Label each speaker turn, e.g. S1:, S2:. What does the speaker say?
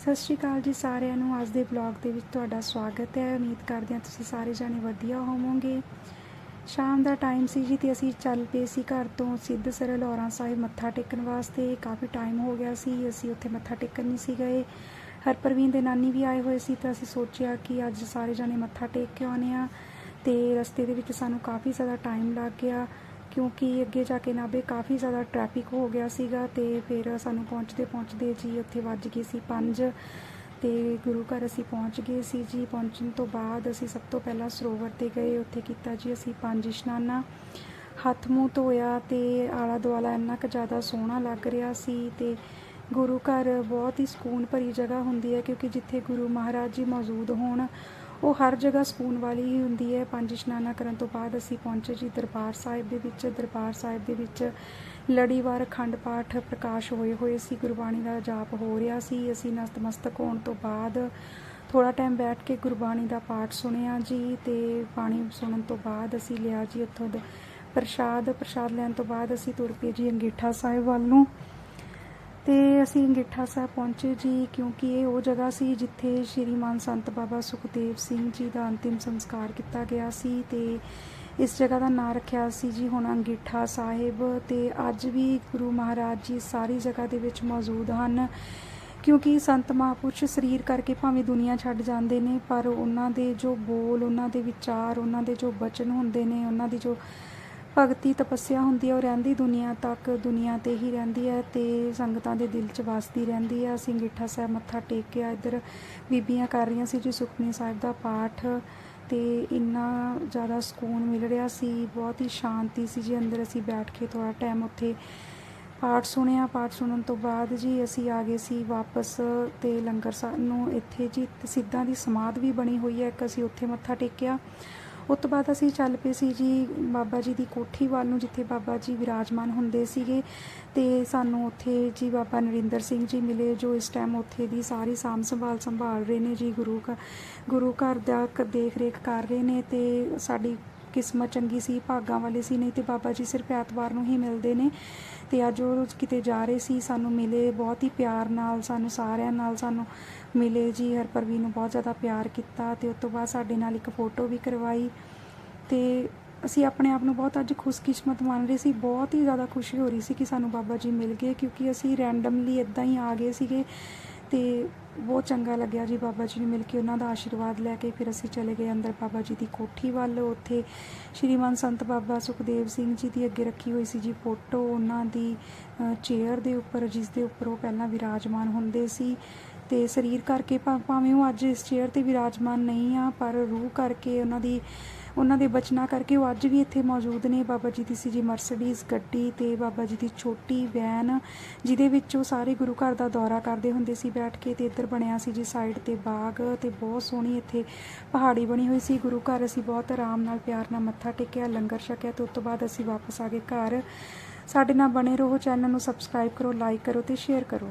S1: ਸਤਿ ਸ਼੍ਰੀ ਅਕਾਲ ਜੀ ਸਾਰਿਆਂ ਨੂੰ। ਅੱਜ ਦੇ ਬਲੌਗ ਦੇ ਵਿੱਚ ਤੁਹਾਡਾ ਸਵਾਗਤ ਹੈ। ਉਮੀਦ ਕਰਦੇ ਹਾਂ ਤੁਸੀਂ ਸਾਰੇ ਜਾਣੇ ਵਧੀਆ ਹੋਵੋਗੇ। ਸ਼ਾਮ ਦਾ ਟਾਈਮ ਸੀ ਜੀ ਤੇ ਅਸੀਂ ਚੱਲ ਪਏ ਸੀ ਘਰ ਤੋਂ ਸਿੱਧ ਸਰ ਲੌਰਾ ਸਾਹਿਬ ਮੱਥਾ ਟੇਕਣ ਵਾਸਤੇ। ਕਾਫੀ ਟਾਈਮ ਹੋ ਗਿਆ ਸੀ, ਅਸੀਂ ਉੱਥੇ ਮੱਥਾ ਟੇਕਣ ਨਹੀਂ ਸੀ ਗਏ। ਹਰਪ੍ਰਵੀਨ ਦੇ ਨਾਨੀ ਵੀ ਆਏ ਹੋਏ ਸੀ ਤਾਂ ਅਸੀਂ ਸੋਚਿਆ ਕਿ ਅੱਜ ਸਾਰੇ ਜਾਣੇ ਮੱਥਾ ਟੇਕ ਕੇ ਆਉਣੇ ਆ ਤੇ ਰਸਤੇ ਦੇ ਵਿੱਚ ਸਾਨੂੰ ਕਾਫੀ ਜ਼ਿਆਦਾ ਟਾਈਮ ਲੱਗ ਗਿਆ। ਕਿਉਂਕਿ ਅੱਗੇ ਜਾ ਕੇ ਨਾਭੇ ਕਾਫੀ ਜ਼ਿਆਦਾ ਟ੍ਰੈਫਿਕ ਹੋ ਗਿਆ ਸੀਗਾ ਤੇ ਫਿਰ ਸਾਨੂੰ ਪਹੁੰਚਦੇ ਪਹੁੰਚਦੇ ਜੀ ਉੱਥੇ ਵੱਜ ਗਏ ਸੀ 5 ਤੇ ਗੁਰੂ ਘਰ ਅਸੀਂ ਪਹੁੰਚ ਗਏ ਸੀ ਜੀ। ਪਹੁੰਚਣ ਤੋਂ ਬਾਅਦ ਅਸੀਂ ਸਭ ਤੋਂ ਪਹਿਲਾਂ ਸਰੋਵਰ ਤੇ ਗਏ, ਉੱਥੇ ਕੀਤਾ ਜੀ ਅਸੀਂ ਪੰਜ ਇਸ਼ਨਾਨਾ। ਹੱਥ ਮੂੰਹ ਧੋਇਆ ਤੇ ਆਲਾ ਦੁਆਲਾ ਇੰਨਾ ਕੁ ਜ਼ਿਆਦਾ ਸੋਹਣਾ ਲੱਗ ਰਿਹਾ ਸੀ ਤੇ ਗੁਰੂ ਘਰ ਬਹੁਤ ਹੀ ਸਕੂਨ ਭਰੀ ਜਗ੍ਹਾ ਹੁੰਦੀ ਹੈ ਕਿਉਂਕਿ ਜਿੱਥੇ ਗੁਰੂ ਮਹਾਰਾਜ ਜੀ ਮੌਜੂਦ ਹੋਣ ਉਹ ਹਰ ਜਗ੍ਹਾ ਸਕੂਨ ਵਾਲੀ ਹੀ ਹੁੰਦੀ ਹੈ। ਪੰਜ ਇਸ਼ਨਾਨਾ ਕਰਨ ਤੋਂ ਬਾਅਦ ਅਸੀਂ ਪਹੁੰਚੇ ਜੀ ਦਰਬਾਰ ਸਾਹਿਬ ਦੇ ਵਿੱਚ। ਦਰਬਾਰ ਸਾਹਿਬ ਦੇ ਵਿੱਚ ਲੜੀਵਾਰ ਅਖੰਡ ਪਾਠ ਪ੍ਰਕਾਸ਼ ਹੋਏ ਹੋਏ ਸੀ। ਗੁਰਬਾਣੀ ਦਾ ਜਾਪ ਹੋ ਰਿਹਾ ਸੀ। ਅਸੀਂ ਨਤਮਸਤਕ ਹੋਣ ਤੋਂ ਬਾਅਦ ਥੋੜਾ ਟਾਈਮ ਬੈਠ ਕੇ ਗੁਰਬਾਣੀ ਦਾ ਪਾਠ ਸੁਣਿਆ ਜੀ ਤੇ ਬਾਣੀ ਸੁਣਨ ਤੋਂ ਬਾਅਦ ਅਸੀਂ ਲਿਆ ਜੀ ਉੱਥੋਂ ਦਾ ਪ੍ਰਸ਼ਾਦ। ਪ੍ਰਸ਼ਾਦ ਲੈਣ ਤੋਂ ਬਾਅਦ ਅਸੀਂ ਤੁਰ ਪਏ ਜੀ ਅੰਗੀਠਾ ਸਾਹਿਬ ਵੱਲ ਨੂੰ। ਤੇ ਅਸੀਂ ਅੰਗਿੱਠਾ ਸਾਹਿਬ ਪਹੁੰਚੇ ਜੀ, ਕਿਉਂਕਿ ਇਹ ਉਹ ਜਗ੍ਹਾ ਸੀ ਜਿੱਥੇ ਸ਼੍ਰੀਮਾਨ ਸੰਤ ਬਾਬਾ ਸੁਖਦੇਵ ਸਿੰਘ ਜੀ ਦਾ ਅੰਤਿਮ ਸੰਸਕਾਰ ਕੀਤਾ ਗਿਆ ਸੀ ਤੇ ਇਸ ਜਗ੍ਹਾ ਦਾ ਨਾਂ ਰੱਖਿਆ ਸੀ ਜੀ ਹੁਣ ਅੰਗਿੱਠਾ ਸਾਹਿਬ ਤੇ ਅੱਜ ਵੀ ਗੁਰੂ ਮਹਾਰਾਜ ਜੀ ਸਾਰੀ ਜਗ੍ਹਾ ਦੇ ਵਿੱਚ ਮੌਜੂਦ ਹਨ, ਕਿਉਂਕਿ ਸੰਤ ਮਹਾਂਪੁਰਸ਼ ਸਰੀਰ ਕਰਕੇ ਭਾਵੇਂ ਦੁਨੀਆ ਛੱਡ ਜਾਂਦੇ ਨੇ, ਪਰ ਉਹਨਾਂ ਦੇ ਜੋ ਬੋਲ, ਉਹਨਾਂ ਦੇ ਵਿਚਾਰ, ਉਹਨਾਂ ਦੇ ਜੋ ਬਚਨ ਹੁੰਦੇ ਨੇ, ਉਹਨਾਂ ਦੀ ਜੋ ਭਗਤੀ ਤਪੱਸਿਆ ਹੁੰਦੀ ਹੈ ਉਹ ਰਹਿੰਦੀ ਦੁਨੀਆ ਤੱਕ, ਦੁਨੀਆ ਤੇ ਹੀ ਰਹਿੰਦੀ ਹੈ ਤੇ ਸੰਗਤਾਂ ਦੇ ਦਿਲ 'ਚ ਵਸਦੀ ਰਹਿੰਦੀ ਹੈ ਅਸੀਂ ਅੰਗੀਠਾ ਸਾਹਿਬ ਮੱਥਾ ਟੇਕ ਕੇ ਇੱਧਰ ਬੀਬੀਆਂ ਕਰ ਰਹੀਆਂ ਸੀ ਜੀ ਸੁਖਮਨੀ ਸਾਹਿਬ ਦਾ ਪਾਠ ਤੇ ਇੰਨਾ ਜ਼ਿਆਦਾ ਸਕੂਨ ਮਿਲ ਰਿਹਾ ਸੀ, ਬਹੁਤ ਹੀ ਸ਼ਾਂਤੀ ਸੀ ਜੀ ਅੰਦਰ ਅਸੀਂ ਬੈਠ ਕੇ ਥੋੜਾ ਟਾਈਮ ਉੱਥੇ ਪਾਠ ਸੁਣਿਆ। ਪਾਠ ਸੁਣਨ ਤੋਂ ਬਾਅਦ ਜੀ ਅਸੀਂ ਆ ਗਏ ਸੀ ਵਾਪਸ ਤੇ ਲੰਗਰ ਸਾਹਿਬ ਨੂੰ ਇੱਥੇ ਜੀ ਸਿੱਧਾਂ ਦੀ ਸਮਾਧ ਵੀ ਬਣੀ ਹੋਈ ਹੈ ਇੱਕ ਅਸੀਂ ਉੱਥੇ ਮੱਥਾ ਟੇਕਿਆ। ਉਸ ਤੋਂ ਬਾਅਦ ਅਸੀਂ ਚੱਲ ਪਏ ਸੀ ਜੀ ਬਾਬਾ ਜੀ ਦੀ ਕੋਠੀ ਵੱਲ ਨੂੰ, ਜਿੱਥੇ ਬਾਬਾ ਜੀ ਵਿਰਾਜਮਾਨ ਹੁੰਦੇ ਸੀਗੇ। ਤੇ ਸਾਨੂੰ ਉੱਥੇ ਜੀ ਬਾਬਾ ਨਰਿੰਦਰ ਸਿੰਘ ਜੀ ਮਿਲੇ, ਜੋ ਇਸ ਟਾਈਮ ਉੱਥੇ ਦੀ ਸਾਰੀ ਸਾਂਭ ਸੰਭਾਲ ਸੰਭਾਲ ਰਹੇ ਨੇ ਜੀ, ਗੁਰੂ ਘਰ ਗੁਰੂ ਘਰ ਦਾ ਕ- ਦੇਖ ਰੇਖ ਕਰ ਰਹੇ ਨੇ ਤੇ ਸਾਡੀ ਕਿਸਮਤ ਚੰਗੀ ਸੀ, ਭਾਗਾਂ ਵਾਲੇ ਸੀ, ਨਹੀਂ ਤੇ ਬਾਬਾ ਜੀ ਸਿਰਫ ਐਤਵਾਰ ਨੂੰ ਹੀ ਮਿਲਦੇ ਨੇ। ਤੇ ਅੱਜ ਉਹ ਕਿਤੇ ਜਾ ਰਹੇ ਸੀ, ਸਾਨੂੰ ਮਿਲੇ ਬਹੁਤ ਹੀ ਪਿਆਰ ਨਾਲ, ਸਾਨੂੰ ਸਾਰਿਆਂ ਨਾਲ ਸਾਨੂੰ ਮਿਲੇ ਜੀ ਹਰਪ੍ਰਵੀਨ ਨੂੰ ਬਹੁਤ ਜ਼ਿਆਦਾ ਪਿਆਰ ਕੀਤਾ ਤੇ ਉਸ ਤੋਂ ਬਾਅਦ ਸਾਡੇ ਨਾਲ ਇੱਕ ਫੋਟੋ ਵੀ ਕਰਵਾਈ। ਤੇ ਅਸੀਂ ਆਪਣੇ ਆਪ ਨੂੰ ਬਹੁਤ ਅੱਜ ਖੁਸ਼ਕਿਸਮਤ ਮੰਨ ਰਹੇ ਸੀ, ਬਹੁਤ ਹੀ ਜ਼ਿਆਦਾ ਖੁਸ਼ੀ ਹੋ ਰਹੀ ਸੀ ਕਿ ਸਾਨੂੰ ਬਾਬਾ ਜੀ ਮਿਲ ਗਏ, ਕਿਉਂਕਿ ਅਸੀਂ ਰੈਂਡਮਲੀ ਇਦਾਂ ਹੀ ਆ ਗਏ ਸੀਗੇ। ਤੇ ਬਹੁਤ ਚੰਗਾ ਲੱਗਿਆ ਜੀ ਬਾਬਾ ਜੀ ਨੂੰ ਮਿਲ ਕੇ ਉਹਨਾਂ ਦਾ ਆਸ਼ੀਰਵਾਦ ਲੈ ਕੇ, ਫਿਰ ਅਸੀਂ ਚਲੇ ਗਏ ਅੰਦਰ ਬਾਬਾ ਜੀ ਦੀ ਕੋਠੀ ਵੱਲ। ਉੱਥੇ ਸ਼੍ਰੀਮਾਨ ਸੰਤ ਬਾਬਾ ਸੁਖਦੇਵ ਸਿੰਘ ਜੀ ਦੀ ਅੱਗੇ ਰੱਖੀ ਹੋਈ ਸੀ ਜੀ ਫੋਟੋ। ਉਹਨਾਂ ਦੀ ਚੇਅਰ ਦੇ ਉੱਪਰ, ਜਿਸ ਦੇ ਉੱਪਰ ਉਹ ਪਹਿਲਾਂ ਵਿਰਾਜਮਾਨ ਹੁੰਦੇ ਸੀ। ਅਤੇ ਸਰੀਰ ਕਰਕੇ ਭਾ- ਭਾਵੇਂ ਉਹ ਅੱਜ ਇਸ ਚੇਅਰ ਤੇ ਵਿਰਾਜਮਾਨ ਨਹੀਂ ਆ, ਪਰ ਰੂਹ ਕਰਕੇ ਉਹਨਾਂ ਦੀ, ਉਹਨਾਂ ਦੇ ਬਚਨਾਂ ਕਰਕੇ ਉਹ ਅੱਜ ਵੀ ਇੱਥੇ ਮੌਜੂਦ ਨੇ। ਬਾਬਾ ਜੀ ਦੀ ਸੀ ਜੀ ਮਰਸਡੀਜ਼ ਗੱਡੀ ਤੇ ਬਾਬਾ ਜੀ ਦੀ ਛੋਟੀ ਵੈਨ, ਜਿਹਦੇ ਵਿੱਚ ਉਹ ਸਾਰੇ ਗੁਰੂ ਘਰ ਦਾ ਦੌਰਾ ਕਰਦੇ ਹੁੰਦੇ ਸੀ। ਬੈਠ ਕੇ ਤੇ ਇੱਧਰ ਬਣਿਆ ਸੀ ਜੀ ਸਾਈਡ ਤੇ ਬਾਗ ਤੇ ਬਹੁਤ ਸੋਹਣੀ ਇੱਥੇ ਪਹਾੜੀ ਬਣੀ ਹੋਈ ਸੀ। ਗੁਰੂ ਘਰ ਅਸੀਂ ਬਹੁਤ ਆਰਾਮ ਨਾਲ ਪਿਆਰ ਨਾਲ ਮੱਥਾ ਟੇਕਿਆ, ਲੰਗਰ ਛਕਿਆ ਤੇ ਉਸ ਤੋਂ ਬਾਅਦ ਅਸੀਂ ਵਾਪਸ ਆ ਗਏ ਘਰ। ਸਾਡੇ ਨਾਲ ਬਣੇ ਰਹੋ, ਚੈਨਲ ਨੂੰ ਸਬਸਕ੍ਰਾਈਬ ਕਰੋ ਲਾਈਕ ਕਰੋ ਤੇ ਸ਼ੇਅਰ ਕਰੋ।